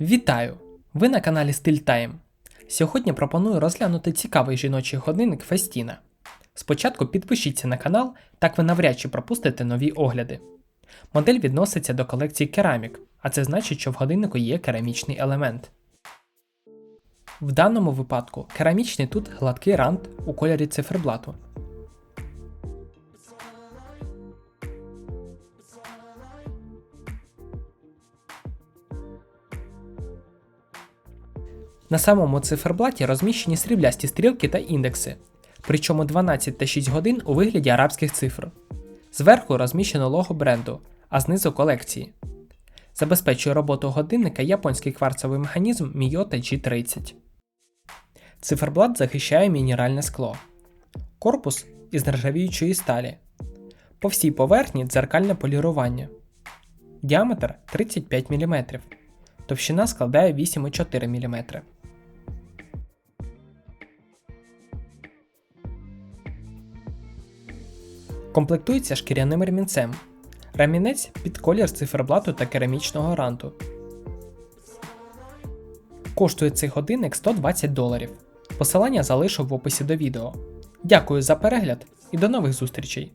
Вітаю! Ви на каналі Style Time. Сьогодні пропоную розглянути цікавий жіночий годинник Фестіна. Спочатку підпишіться на канал, так ви навряд чи пропустите нові огляди. Модель відноситься до колекції керамік, а це значить, що в годиннику є керамічний елемент. В даному випадку керамічний тут гладкий рант у кольорі циферблату. На самому циферблаті розміщені сріблясті стрілки та індекси, причому 12 та 6 годин у вигляді арабських цифр. Зверху розміщено лого бренду, а знизу колекції. Забезпечує роботу годинника японський кварцевий механізм Miyota G30. Циферблат захищає мінеральне скло. Корпус із нержавіючої сталі. По всій поверхні дзеркальне полірування. Діаметр 35 мм. Товщина складає 8,4 мм. Комплектується шкіряним ремінцем. Ремінець під колір циферблату та керамічного ранту. Коштує цей годинник 120 доларів. Посилання залишу в описі до відео. Дякую за перегляд і до нових зустрічей!